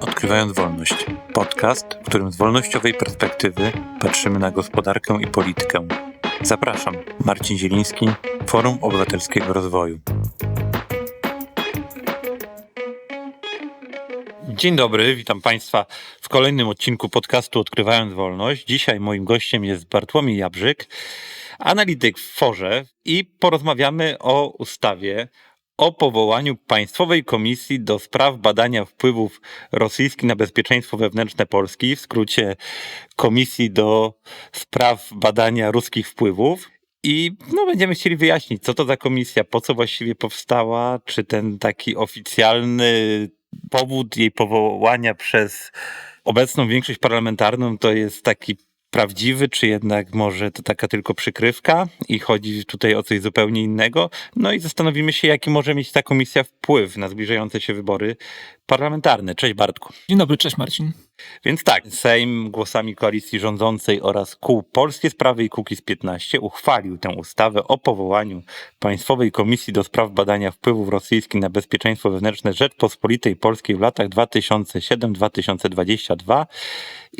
Odkrywając Wolność. Podcast, w którym z wolnościowej perspektywy patrzymy na gospodarkę i politykę. Zapraszam, Marcin Zieliński, Forum Obywatelskiego Rozwoju. Dzień dobry, witam Państwa w kolejnym odcinku podcastu Odkrywając Wolność. Dzisiaj moim gościem jest Bartłomiej Jabrzyk, analityk w Forze i porozmawiamy o ustawie o powołaniu Państwowej Komisji do spraw badania wpływów rosyjskich na bezpieczeństwo wewnętrzne Polski, w skrócie Komisji do spraw badania ruskich wpływów. I no, będziemy chcieli wyjaśnić, co to za komisja, po co właściwie powstała, czy ten taki oficjalny powód jej powołania przez obecną większość parlamentarną to jest taki prawdziwy, czy jednak może to taka tylko przykrywka i chodzi tutaj o coś zupełnie innego. No i zastanowimy się, jaki może mieć ta komisja wpływ na zbliżające się wybory parlamentarne. Cześć Bartku. Dzień dobry, cześć Marcin. Więc tak, Sejm głosami koalicji rządzącej oraz kół Polskie Sprawy i Kukiz 15 uchwalił tę ustawę o powołaniu Państwowej Komisji do spraw badania wpływów rosyjskich na bezpieczeństwo wewnętrzne Rzeczpospolitej Polskiej w latach 2007-2022.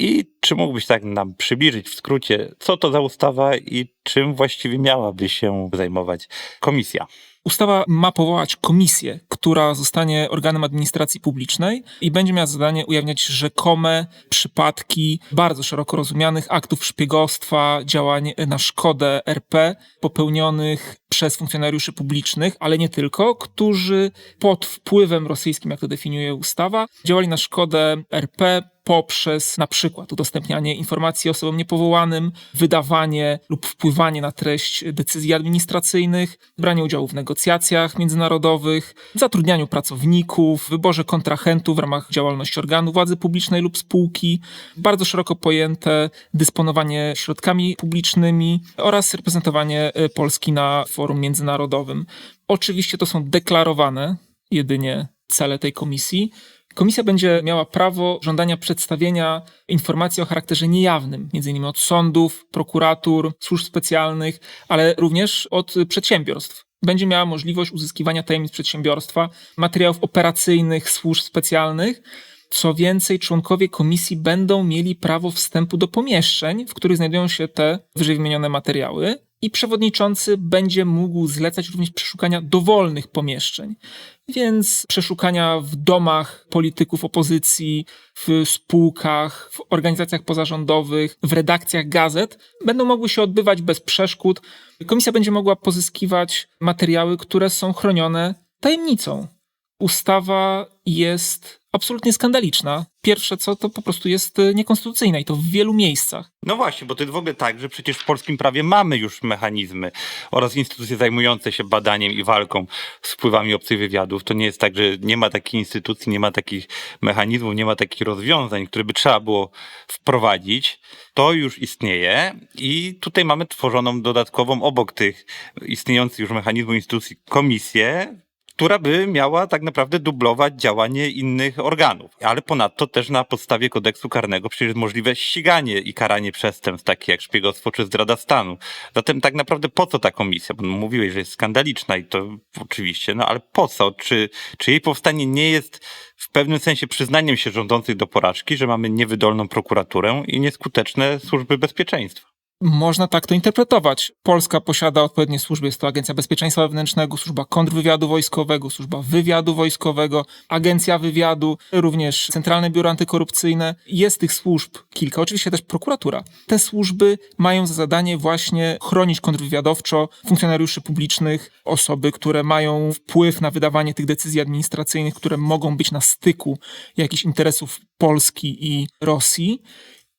I czy mógłbyś tak nam przybliżyć w skrócie, co to za ustawa i czym właściwie miałaby się zajmować komisja? Ustawa ma powołać komisję, która zostanie organem administracji publicznej i będzie miała zadanie ujawniać rzekome przypadki bardzo szeroko rozumianych aktów szpiegostwa, działań na szkodę RP popełnionych przez funkcjonariuszy publicznych, ale nie tylko, którzy pod wpływem rosyjskim, jak to definiuje ustawa, działali na szkodę RP poprzez na przykład udostępnianie informacji osobom niepowołanym, wydawanie lub wpływanie na treść decyzji administracyjnych, branie udziału w negocjacjach międzynarodowych, zatrudnianiu pracowników, wyborze kontrahentów w ramach działalności organu władzy publicznej lub spółki, bardzo szeroko pojęte dysponowanie środkami publicznymi oraz reprezentowanie e, Polski na forum międzynarodowym. Oczywiście to są deklarowane jedynie cele tej komisji. Komisja będzie miała prawo żądania przedstawienia informacji o charakterze niejawnym, m.in. od sądów, prokuratur, służb specjalnych, ale również od przedsiębiorstw. Będzie miała możliwość uzyskiwania tajemnic przedsiębiorstwa, materiałów operacyjnych służb specjalnych. Co więcej, członkowie komisji będą mieli prawo wstępu do pomieszczeń, w których znajdują się te wyżej wymienione materiały, i przewodniczący będzie mógł zlecać również przeszukania dowolnych pomieszczeń. Więc przeszukania w domach polityków opozycji, w spółkach, w organizacjach pozarządowych, w redakcjach gazet będą mogły się odbywać bez przeszkód. Komisja będzie mogła pozyskiwać materiały, które są chronione tajemnicą. Ustawa jest absolutnie skandaliczna. Pierwsze co, to po prostu jest e, niekonstytucyjne i to w wielu miejscach. No właśnie, bo to jest w ogóle tak, że przecież w polskim prawie mamy już mechanizmy oraz instytucje zajmujące się badaniem i walką z wpływami obcych wywiadów. To nie jest tak, że nie ma takiej instytucji, nie ma takich mechanizmów, nie ma takich rozwiązań, które by trzeba było wprowadzić. To już istnieje i tutaj mamy tworzoną dodatkową obok tych istniejących już mechanizmów instytucji komisję, która by miała tak naprawdę dublować działanie innych organów. Ale ponadto też na podstawie kodeksu karnego przecież jest możliwe ściganie i karanie przestępstw, takich jak szpiegostwo czy zdrada stanu. Zatem tak naprawdę po co ta komisja? Bo mówiłeś, że jest skandaliczna i to oczywiście, no ale po co? Czy, czy jej powstanie nie jest w pewnym sensie przyznaniem się rządzących do porażki, że mamy niewydolną prokuraturę i nieskuteczne służby bezpieczeństwa? Można tak to interpretować. Polska posiada odpowiednie służby. Jest to Agencja Bezpieczeństwa Wewnętrznego, Służba Kontrwywiadu Wojskowego, Służba Wywiadu Wojskowego, Agencja Wywiadu, również Centralne Biuro Antykorupcyjne. Jest tych służb kilka, oczywiście też prokuratura. Te służby mają za zadanie właśnie chronić kontrwywiadowczo funkcjonariuszy publicznych, osoby, które mają wpływ na wydawanie tych decyzji administracyjnych, które mogą być na styku jakichś interesów Polski i Rosji.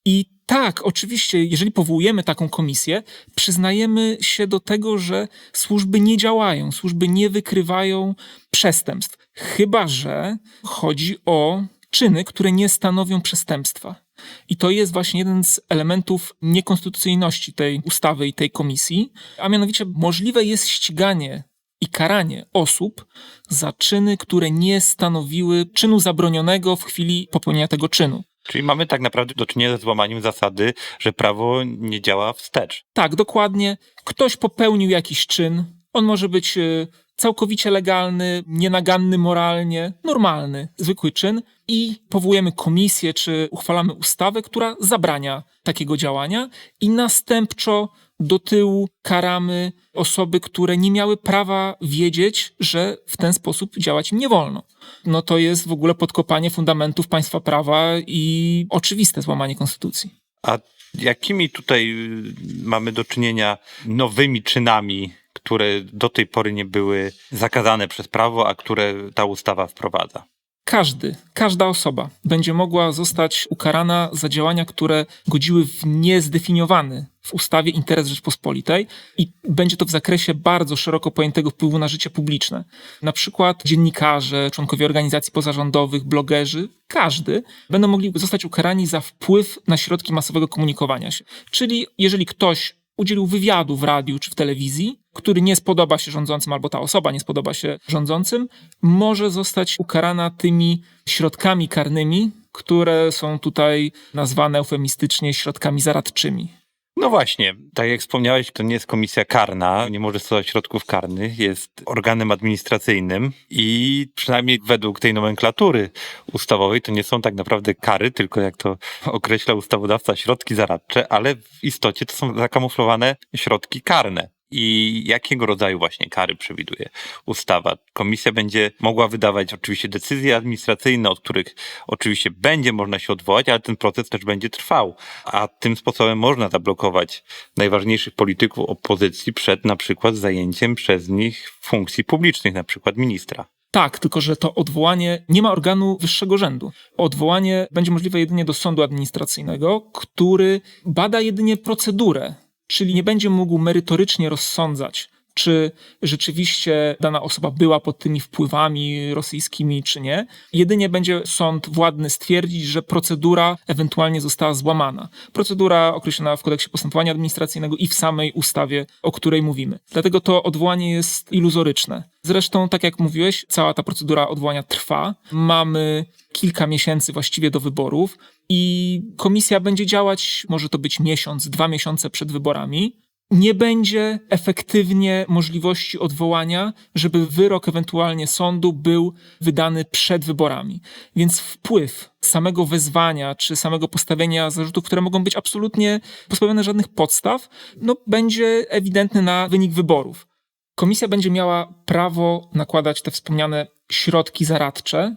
I tak, oczywiście, jeżeli powołujemy taką komisję, przyznajemy się do tego, że służby nie działają, służby nie wykrywają przestępstw, chyba że chodzi o czyny, które nie stanowią przestępstwa. I to jest właśnie jeden z elementów niekonstytucyjności tej ustawy i tej komisji, a mianowicie możliwe jest ściganie i karanie osób za czyny, które nie stanowiły czynu zabronionego w chwili popełnienia tego czynu. Czyli mamy tak naprawdę do czynienia ze złamaniem zasady, że prawo nie działa wstecz. Tak, dokładnie. Ktoś popełnił jakiś czyn, on może być y, całkowicie legalny, nienaganny moralnie, normalny, zwykły czyn i powołujemy komisję czy uchwalamy ustawę, która zabrania takiego działania i następczo do tyłu karamy osoby, które nie miały prawa wiedzieć, że w ten sposób działać im nie wolno. No to jest w ogóle podkopanie fundamentów państwa prawa i oczywiste złamanie konstytucji. A jakimi tutaj y, mamy do czynienia nowymi czynami, które do tej pory nie były zakazane przez prawo, a które ta ustawa wprowadza? Każdy, każda osoba będzie mogła zostać ukarana za działania, które godziły w niezdefiniowany w ustawie interes Rzeczpospolitej i będzie to w zakresie bardzo szeroko pojętego wpływu na życie publiczne. Na przykład dziennikarze, członkowie organizacji pozarządowych, blogerzy, każdy będą mogli zostać ukarani za wpływ na środki masowego komunikowania się. Czyli jeżeli ktoś udzielił wywiadu w radiu czy w telewizji, który nie spodoba się rządzącym, albo ta osoba nie spodoba się rządzącym, może zostać ukarana tymi środkami karnymi, które są tutaj nazwane eufemistycznie środkami zaradczymi. No właśnie, tak jak wspomniałeś, to nie jest komisja karna, nie może stosować środków karnych, jest organem administracyjnym i przynajmniej według tej nomenklatury ustawowej to nie są tak naprawdę kary, tylko jak to określa ustawodawca, środki zaradcze, ale w istocie to są zakamuflowane środki karne. I jakiego rodzaju właśnie kary przewiduje ustawa? Komisja będzie mogła wydawać oczywiście decyzje administracyjne, od których oczywiście będzie można się odwołać, ale ten proces też będzie trwał. A tym sposobem można zablokować najważniejszych polityków opozycji przed na przykład zajęciem przez nich funkcji publicznych, na przykład ministra. Tak, tylko że to odwołanie nie ma organu wyższego rzędu. Odwołanie będzie możliwe jedynie do sądu administracyjnego, który bada jedynie procedurę, czyli nie będzie mógł merytorycznie rozsądzać, czy rzeczywiście dana osoba była pod tymi wpływami rosyjskimi, czy nie. Jedynie będzie sąd władny stwierdzić, że procedura ewentualnie została złamana. Procedura określona w kodeksie postępowania administracyjnego i w samej ustawie, o której mówimy. Dlatego to odwołanie jest iluzoryczne. Zresztą, tak jak mówiłeś, cała ta procedura odwołania trwa. Mamy kilka miesięcy właściwie do wyborów i komisja będzie działać, może to być miesiąc, dwa miesiące przed wyborami. Nie będzie efektywnie możliwości odwołania, żeby wyrok ewentualnie sądu był wydany przed wyborami. Więc wpływ samego wezwania czy samego postawienia zarzutów, które mogą być absolutnie pozbawione żadnych podstaw, no, będzie ewidentny na wynik wyborów. Komisja będzie miała prawo nakładać te wspomniane środki zaradcze,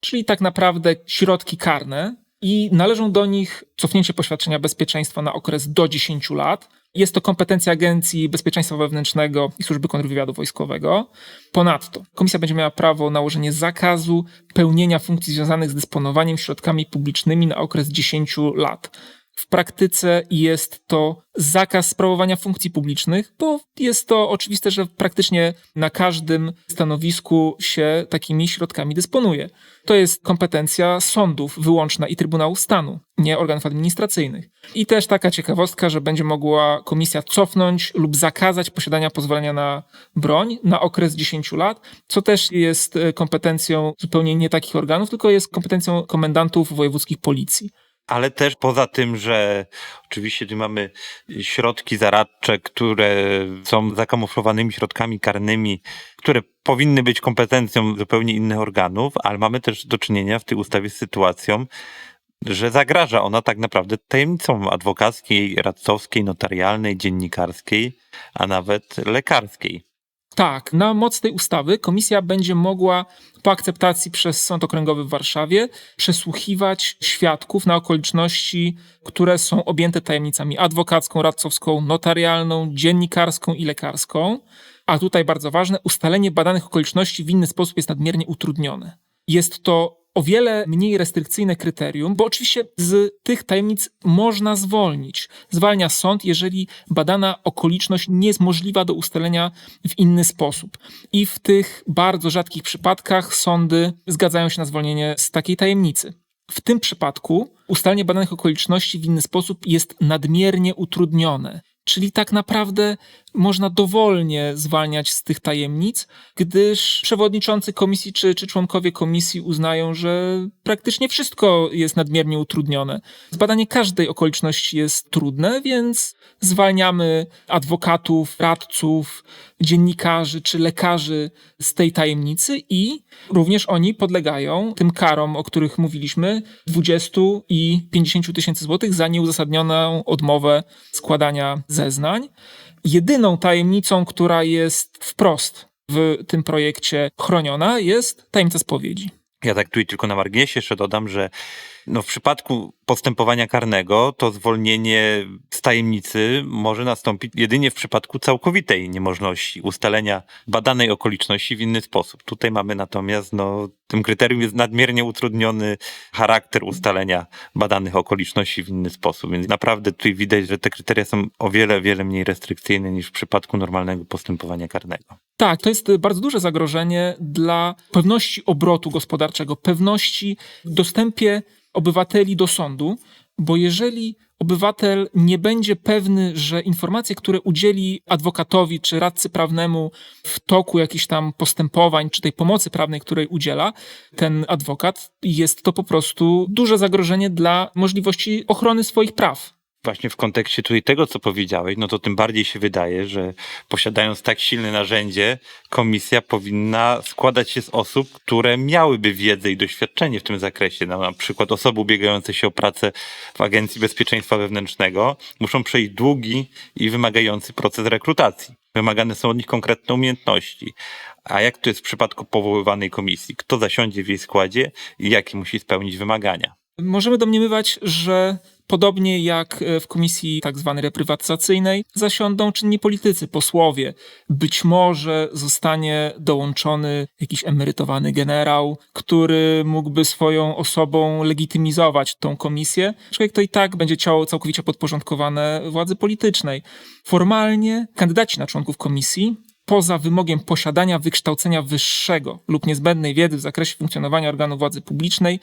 czyli tak naprawdę środki karne, i należą do nich cofnięcie poświadczenia bezpieczeństwa na okres do 10 lat. Jest to kompetencja Agencji Bezpieczeństwa Wewnętrznego i Służby Kontrwywiadu Wojskowego. Ponadto komisja będzie miała prawo nałożenia zakazu pełnienia funkcji związanych z dysponowaniem środkami publicznymi na okres 10 lat. W praktyce jest to zakaz sprawowania funkcji publicznych, bo jest to oczywiste, że praktycznie na każdym stanowisku się takimi środkami dysponuje. To jest kompetencja sądów wyłączna i Trybunału Stanu, nie organów administracyjnych. I też taka ciekawostka, że będzie mogła komisja cofnąć lub zakazać posiadania pozwolenia na broń na okres 10 lat, co też jest e, kompetencją zupełnie nie takich organów, tylko jest kompetencją komendantów wojewódzkich policji ale też poza tym, że oczywiście tu mamy środki zaradcze, które są zakamuflowanymi środkami karnymi, które powinny być kompetencją zupełnie innych organów, ale mamy też do czynienia w tej ustawie z sytuacją, że zagraża ona tak naprawdę tajemnicom adwokackiej, radcowskiej, notarialnej, dziennikarskiej, a nawet lekarskiej. Tak, na moc tej ustawy komisja będzie mogła po akceptacji przez Sąd Okręgowy w Warszawie przesłuchiwać świadków na okoliczności, które są objęte tajemnicami adwokacką, radcowską, notarialną, dziennikarską i lekarską. A tutaj bardzo ważne, ustalenie badanych okoliczności w inny sposób jest nadmiernie utrudnione. Jest to o wiele mniej restrykcyjne kryterium, bo oczywiście z tych tajemnic można zwolnić. Zwalnia sąd, jeżeli badana okoliczność nie jest możliwa do ustalenia w inny sposób. I w tych bardzo rzadkich przypadkach sądy zgadzają się na zwolnienie z takiej tajemnicy. W tym przypadku ustalenie badanych okoliczności w inny sposób jest nadmiernie utrudnione. Czyli tak naprawdę można dowolnie zwalniać z tych tajemnic, gdyż przewodniczący komisji czy, czy członkowie komisji uznają, że praktycznie wszystko jest nadmiernie utrudnione. Zbadanie każdej okoliczności jest trudne, więc zwalniamy adwokatów, radców, dziennikarzy czy lekarzy z tej tajemnicy i również oni podlegają tym karom, o których mówiliśmy, 20 i 50 tysięcy złotych za nieuzasadnioną odmowę składania zeznań. Jedyną tajemnicą, która jest wprost w tym projekcie chroniona, jest tajemnica spowiedzi. Ja tak tu i tylko na marginesie jeszcze dodam, że no w przypadku postępowania karnego to zwolnienie z tajemnicy może nastąpić jedynie w przypadku całkowitej niemożności ustalenia badanej okoliczności w inny sposób. Tutaj mamy natomiast, no, tym kryterium jest nadmiernie utrudniony charakter ustalenia badanych okoliczności w inny sposób, więc naprawdę tutaj widać, że te kryteria są o wiele, wiele mniej restrykcyjne niż w przypadku normalnego postępowania karnego. Tak, to jest bardzo duże zagrożenie dla pewności obrotu gospodarczego, pewności w dostępie obywateli do sądu, bo jeżeli obywatel nie będzie pewny, że informacje, które udzieli adwokatowi czy radcy prawnemu w toku jakichś tam postępowań, czy tej pomocy prawnej, której udziela ten adwokat, jest to po prostu duże zagrożenie dla możliwości ochrony swoich praw. Właśnie w kontekście tutaj tego, co powiedziałeś, no to tym bardziej się wydaje, że posiadając tak silne narzędzie, komisja powinna składać się z osób, które miałyby wiedzę i doświadczenie w tym zakresie. No, na przykład osoby ubiegające się o pracę w Agencji Bezpieczeństwa Wewnętrznego muszą przejść długi i wymagający proces rekrutacji. Wymagane są od nich konkretne umiejętności. A jak to jest w przypadku powoływanej komisji? Kto zasiądzie w jej składzie i jakie musi spełnić wymagania? Możemy domniemywać, że podobnie jak w komisji tak zwanej reprywatyzacyjnej zasiądą czynni politycy, posłowie. Być może zostanie dołączony jakiś emerytowany generał, który mógłby swoją osobą legitymizować tą komisję, aczkolwiek to i tak będzie ciało całkowicie podporządkowane władzy politycznej. Formalnie kandydaci na członków komisji poza wymogiem posiadania wykształcenia wyższego lub niezbędnej wiedzy w zakresie funkcjonowania organu władzy publicznej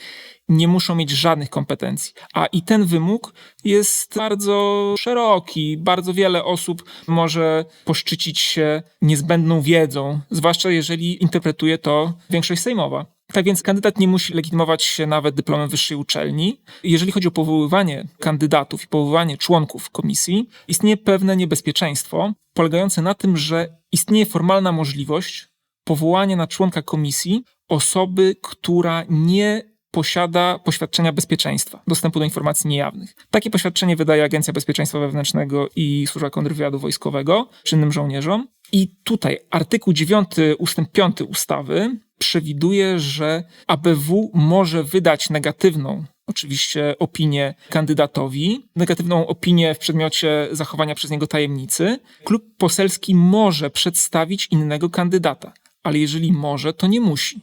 nie muszą mieć żadnych kompetencji. A i ten wymóg jest bardzo szeroki. Bardzo wiele osób może poszczycić się niezbędną wiedzą, zwłaszcza jeżeli interpretuje to większość sejmowa. Tak więc kandydat nie musi legitymować się nawet dyplomem wyższej uczelni. Jeżeli chodzi o powoływanie kandydatów i powoływanie członków komisji, istnieje pewne niebezpieczeństwo polegające na tym, że istnieje formalna możliwość powołania na członka komisji osoby, która nie posiada poświadczenia bezpieczeństwa, dostępu do informacji niejawnych. Takie poświadczenie wydaje Agencja Bezpieczeństwa Wewnętrznego i Służba Kontrwywiadu Wojskowego czynnym żołnierzom. I tutaj artykuł 9 ustęp 5 ustawy przewiduje, że ABW może wydać negatywną oczywiście opinię kandydatowi, negatywną opinię w przedmiocie zachowania przez niego tajemnicy. Klub poselski może przedstawić innego kandydata, ale jeżeli może, to nie musi.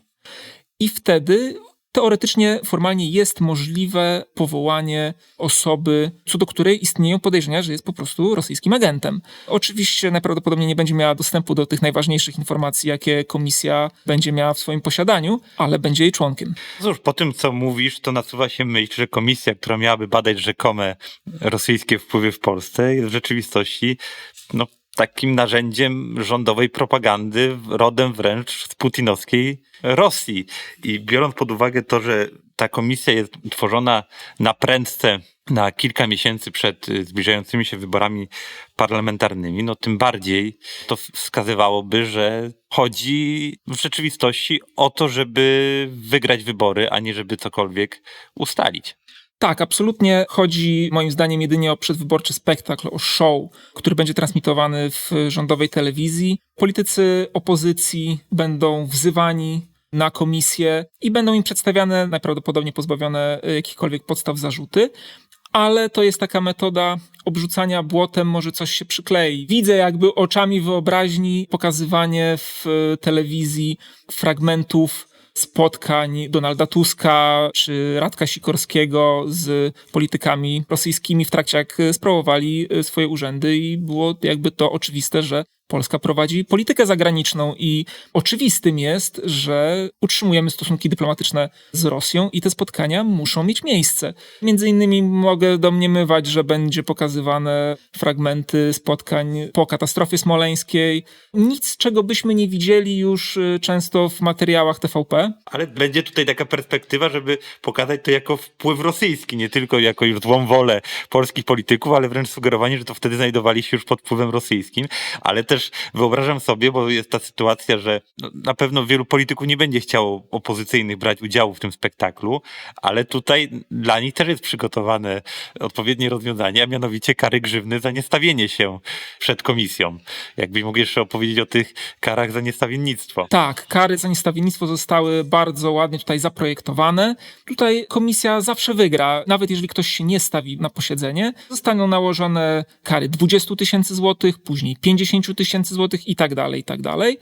I wtedy teoretycznie, formalnie jest możliwe powołanie osoby, co do której istnieją podejrzenia, że jest po prostu rosyjskim agentem. Oczywiście najprawdopodobniej nie będzie miała dostępu do tych najważniejszych informacji, jakie komisja będzie miała w swoim posiadaniu, ale będzie jej członkiem. Cóż, po tym co mówisz, to nasuwa się myśl, że komisja, która miałaby badać rzekome rosyjskie wpływy w Polsce, jest w rzeczywistości no, takim narzędziem rządowej propagandy, rodem wręcz z putinowskiej Rosji. I biorąc pod uwagę to, że ta komisja jest tworzona na prędce na kilka miesięcy przed zbliżającymi się wyborami parlamentarnymi, no tym bardziej to wskazywałoby, że chodzi w rzeczywistości o to, żeby wygrać wybory, a nie żeby cokolwiek ustalić. Tak, absolutnie chodzi moim zdaniem jedynie o przedwyborczy spektakl, o show, który będzie transmitowany w rządowej telewizji. Politycy opozycji będą wzywani na komisję i będą im przedstawiane najprawdopodobniej pozbawione jakichkolwiek podstaw zarzuty. Ale to jest taka metoda obrzucania błotem, może coś się przyklei. Widzę jakby oczami wyobraźni pokazywanie w telewizji fragmentów spotkań Donalda Tuska czy Radka Sikorskiego z politykami rosyjskimi w trakcie jak sprawowali swoje urzędy i było jakby to oczywiste, że Polska prowadzi politykę zagraniczną i oczywistym jest, że utrzymujemy stosunki dyplomatyczne z Rosją i te spotkania muszą mieć miejsce. Między innymi mogę domniemywać, że będzie pokazywane fragmenty spotkań po katastrofie smoleńskiej. Nic, czego byśmy nie widzieli już y, często w materiałach TVP. Ale będzie tutaj taka perspektywa, żeby pokazać to jako wpływ rosyjski, nie tylko jako już złą wolę polskich polityków, ale wręcz sugerowanie, że to wtedy znajdowali się już pod wpływem rosyjskim. Ale też wyobrażam sobie, bo jest ta sytuacja, że no, na pewno wielu polityków nie będzie chciało opozycyjnych brać udziału w tym spektaklu, ale tutaj dla nich też jest przygotowane odpowiednie rozwiązanie, a mianowicie kary grzywny za niestawienie się przed komisją. Jakbyś mógł jeszcze opowiedzieć o tych karach za niestawiennictwo. Tak, kary za niestawiennictwo zostały bardzo ładnie tutaj zaprojektowane. Tutaj komisja zawsze wygra, nawet jeżeli ktoś się nie stawi na posiedzenie. Zostaną nałożone kary 20 tysięcy złotych, później 50 tysięcy złotych i tak dalej, i tak dalej.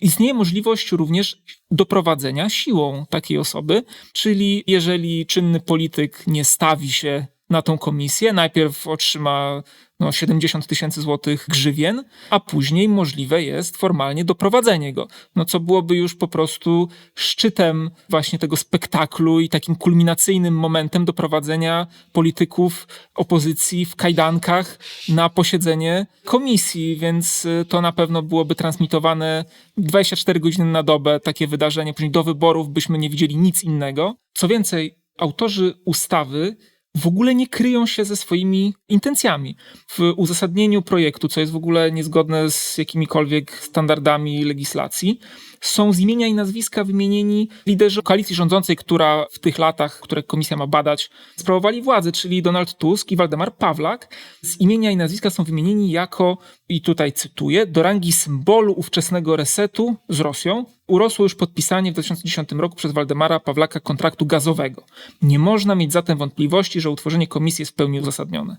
Istnieje możliwość również doprowadzenia siłą takiej osoby, czyli jeżeli czynny polityk nie stawi się na tą komisję, najpierw otrzyma no, 70 tysięcy złotych grzywien, a później możliwe jest formalnie doprowadzenie go. No co byłoby już po prostu szczytem właśnie tego spektaklu i takim kulminacyjnym momentem doprowadzenia polityków opozycji w kajdankach na posiedzenie komisji, więc y, to na pewno byłoby transmitowane 24 godziny na dobę, takie wydarzenie. Później do wyborów byśmy nie widzieli nic innego. Co więcej, autorzy ustawy w ogóle nie kryją się ze swoimi intencjami. W uzasadnieniu projektu, co jest w ogóle niezgodne z jakimikolwiek standardami legislacji, są z imienia i nazwiska wymienieni liderzy koalicji rządzącej, która w tych latach, które komisja ma badać, sprawowali władzę, czyli Donald Tusk i Waldemar Pawlak. Z imienia i nazwiska są wymienieni jako, i tutaj cytuję, do rangi symbolu ówczesnego resetu z Rosją urosło już podpisanie w 2010 roku przez Waldemara Pawlaka kontraktu gazowego. Nie można mieć zatem wątpliwości, że utworzenie komisji jest w pełni uzasadnione.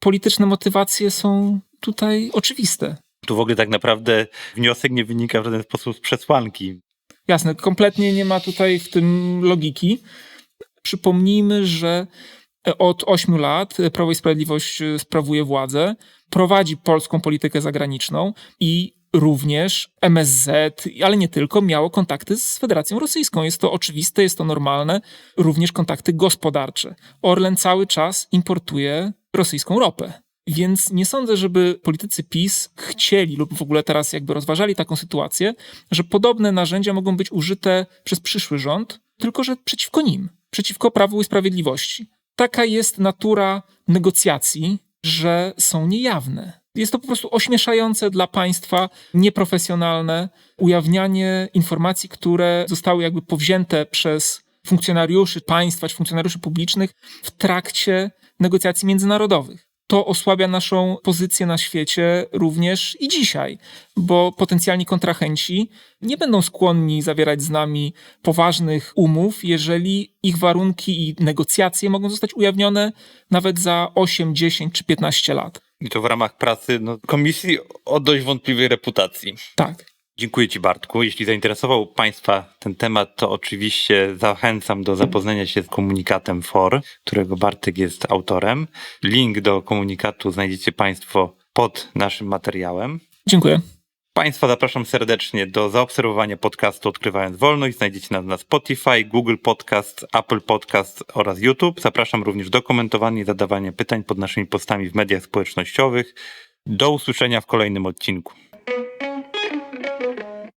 Polityczne motywacje są tutaj oczywiste. Tu w ogóle tak naprawdę wniosek nie wynika w żaden sposób z przesłanki. Jasne, kompletnie nie ma tutaj w tym logiki. Przypomnijmy, że od ośmiu lat Prawo i Sprawiedliwość sprawuje władzę, prowadzi polską politykę zagraniczną i również MSZ, ale nie tylko, miało kontakty z Federacją Rosyjską. Jest to oczywiste, jest to normalne, również kontakty gospodarcze. Orlen cały czas importuje rosyjską ropę. Więc nie sądzę, żeby politycy PiS chcieli lub w ogóle teraz jakby rozważali taką sytuację, że podobne narzędzia mogą być użyte przez przyszły rząd, tylko że przeciwko nim, przeciwko Prawu i Sprawiedliwości. Taka jest natura negocjacji, że są niejawne. Jest to po prostu ośmieszające dla państwa, nieprofesjonalne ujawnianie informacji, które zostały jakby powzięte przez funkcjonariuszy państwa czy funkcjonariuszy publicznych w trakcie negocjacji międzynarodowych. To osłabia naszą pozycję na świecie również i dzisiaj, bo potencjalni kontrahenci nie będą skłonni zawierać z nami poważnych umów, jeżeli ich warunki i negocjacje mogą zostać ujawnione nawet za 8, 10 czy 15 lat. I to w ramach pracy no, komisji o dość wątpliwej reputacji. Tak. Dziękuję Ci Bartku. Jeśli zainteresował Państwa ten temat, to oczywiście zachęcam do zapoznania się z komunikatem FOR, którego Bartek jest autorem. Link do komunikatu znajdziecie Państwo pod naszym materiałem. Dziękuję. Państwa zapraszam serdecznie do zaobserwowania podcastu Odkrywając Wolność. Znajdziecie nas na Spotify, Google Podcast, Apple Podcast oraz YouTube. Zapraszam również do komentowania i zadawania pytań pod naszymi postami w mediach społecznościowych. Do usłyszenia w kolejnym odcinku.